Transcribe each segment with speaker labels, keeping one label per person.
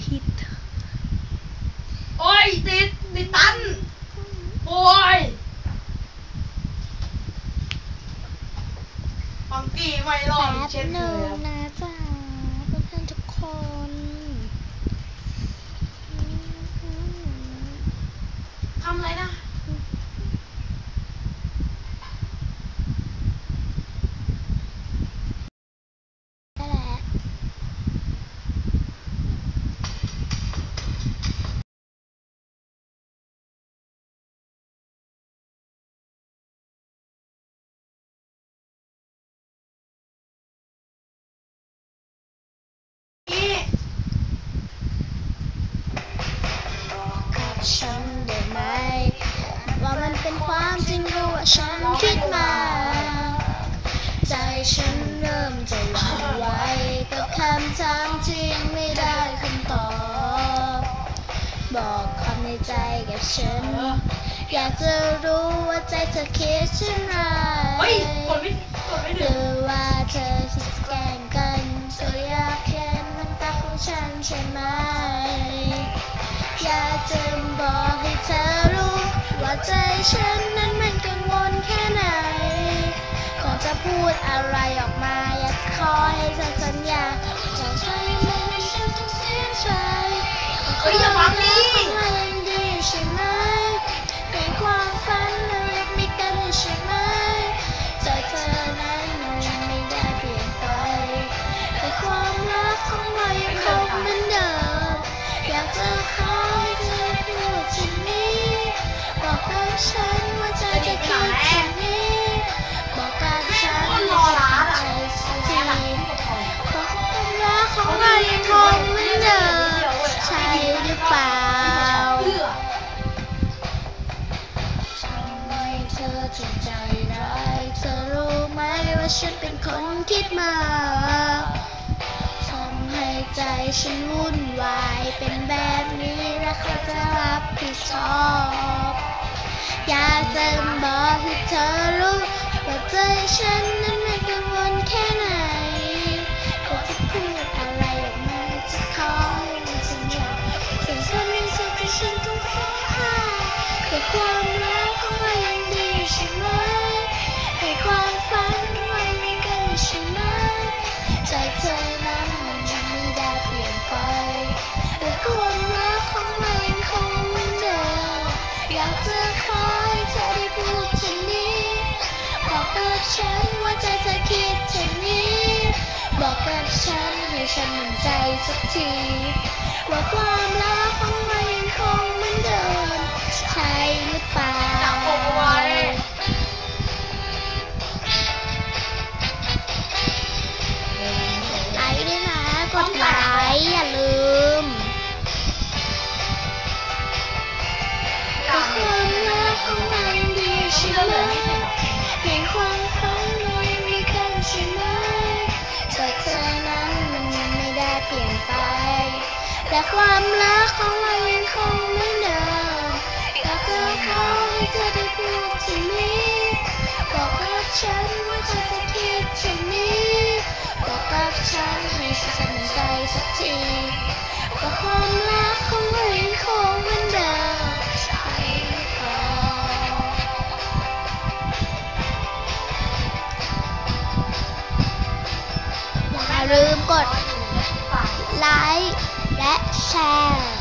Speaker 1: พิด โอ้ยติดติดตัน โอ้ยฟังกี้ไม่
Speaker 2: รอดเช่นเค
Speaker 1: ยคนะจ๊ะ
Speaker 2: เพื่
Speaker 1: อนทุกคนทำไรนะ ฉันได้ไหม ว่ามันเป็นความจริงหรือว่าฉันคิดมา ใจฉันเริ่มจะหวั่นไหวกับคำถามที่ยังไม่ได้คำตอบ บอกความในใจกับฉัน อยากจะรู้ว่าใจเธอคิดเช่นไร
Speaker 2: เฮ้ยกดไม่กดไม่
Speaker 1: ห
Speaker 2: ถึ
Speaker 1: รื
Speaker 2: ง
Speaker 1: อว่าเธอคิดแกล้งกันเธออยากเห็นน้ำตาของฉันใช่ไหม อยากจะบอกให้เธอรู้ ว่าใจฉันนั้นมันกังวลแค่ไหนก่อนจะพูดอะไรออกมา อยากขอให้เธอสัญญาจะใช้ไม่ให้ฉันทุกเสียใจ
Speaker 2: เธ
Speaker 1: อถึงใจร้ายเธอรู้ไหมว่าฉันเป็นคนคิดมากทำให้ใจฉันวุ่นวาย เป็นแบบนี้และใครจะรับผิดชอบ อยากจะบอกให้เธอรู้ว่าใจฉัน แต่ความรักของเรายังคงเหมืออยากจะขอให้เธอได้พูดเช่นนี้บอกกับฉันว่าใจเธอคิดเช่นนี้ บอกกับฉันให้ฉันมั่นใจสักทีว่าความรักของเร แต่ความรักของเรายังคงเหมือนเดิมอยากจะขอให้เธอได้พูดสิ่งนี้บอกกับฉันว่าเธอจะคิดเช่นนี้บอกกับฉันให้ฉันมั่นใจสักทีว่าความรักของเรายังคงเหมือนเดิมอย่าลืมกดไลค์ และแชร์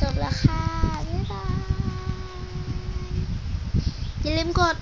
Speaker 1: จบแล้วค่ะ บ๊ายบาย อย่าลืมกด